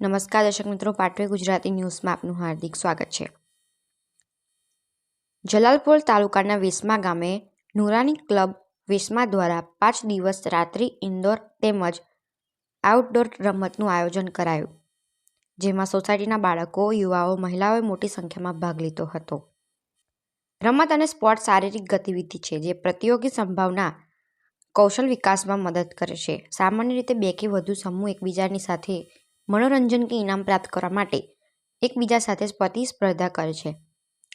નમસ્કાર દર્શક મિત્રો પાટવે ગુજરાતી ન્યૂઝમાં આપનું હાર્દિક સ્વાગત છે. જલાલપોર તાલુકાના વેસમા ગામે નુરાની ક્લબ વેસમા દ્વારા પાંચ દિવસ રાત્રિ ઇન્ડોર તેમજ આઉટડોર રમતનું આયોજન કરાયું, જેમાં સોસાયટીના બાળકો, યુવાઓ, મહિલાઓએ મોટી સંખ્યામાં ભાગ લીધો હતો. રમત અને સ્પોર્ટ શારીરિક ગતિવિધિ છે, જે પ્રતિયોગી સંભાવના કૌશલ વિકાસમાં મદદ કરે છે. સામાન્ય રીતે બે કે વધુ સમૂહ એકબીજાની સાથે મનોરંજન કે ઇનામ પ્રાપ્ત કરવા માટે એકબીજા સાથે પ્રતિસ્પર્ધા કરે છે.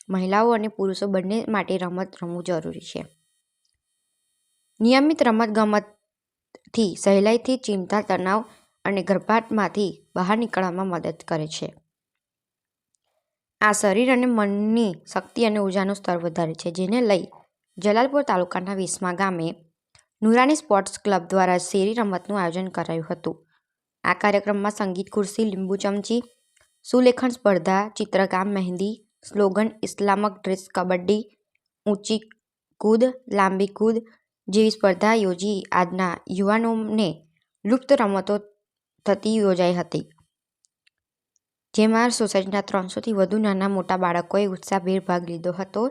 મહિલાઓ અને પુરુષો બંને માટે રમત રમવું જરૂરી છે. નિયમિત રમતગમતથી સહેલાઈથી ચિંતા, તણાવ અને ગર્ભાટમાંથી બહાર નીકળવામાં મદદ કરે છે. આ શરીર અને મનની શક્તિ અને ઉર્જાનું સ્તર વધારે છે, જેને લઈ જલાલપુર તાલુકાના વિસમા ગામે નુરાની સ્પોર્ટ્સ ક્લબ દ્વારા શેરી રમતનું આયોજન કરાયું હતું. આ કાર્યક્રમમાં સંગીત ખુરશી, લીંબુ ચમચી, સુલેખન સ્પર્ધા, ચિત્રકામ, મહેંદી, સ્લોગન, ઇસ્લામક ડ્રેસ, કબડ્ડી, ઊંચી કૂદ, લાંબી કૂદ જેવી સ્પર્ધા યોજી આજના યુવાનોને લુપ્ત રમતો થતી યોજાઈ હતી. જેમાં સોસાયટીના ત્રણસોથી વધુ નાના મોટા બાળકોએ ઉત્સાહભેર ભાગ લીધો હતો.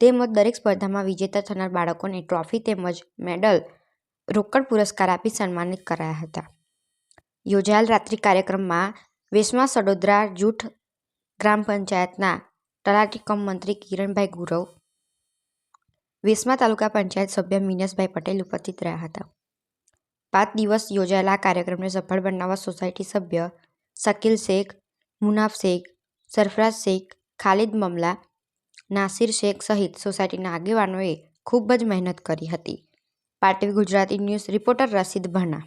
તેમજ દરેક સ્પર્ધામાં વિજેતા થનાર બાળકોને ટ્રોફી તેમજ મેડલ રોકડ પુરસ્કાર આપી સન્માનિત કરાયા હતા. યોજાયેલ રાત્રિ કાર્યક્રમમાં વેસમા સડોદરા જૂઠ ગ્રામ પંચાયતના તલાટી કમ મંત્રી કિરણભાઈ ગુરવ વેસમા તાલુકા પંચાયત સભ્ય મિનેશભાઈ પટેલ ઉપસ્થિત રહ્યા હતા. પાંચ દિવસ યોજાયેલા આ કાર્યક્રમને સફળ બનાવવા સોસાયટી સભ્ય શકીલ શેખ, મુનાફ શેખ સરફરાજ શેખ, ખાલિદ મમલા, નાસિર શેખ સહિત સોસાયટીના આગેવાનોએ ખૂબ જ મહેનત કરી હતી. પાટવી ગુજરાતી ન્યૂઝ રિપોર્ટર રસીદ ભાના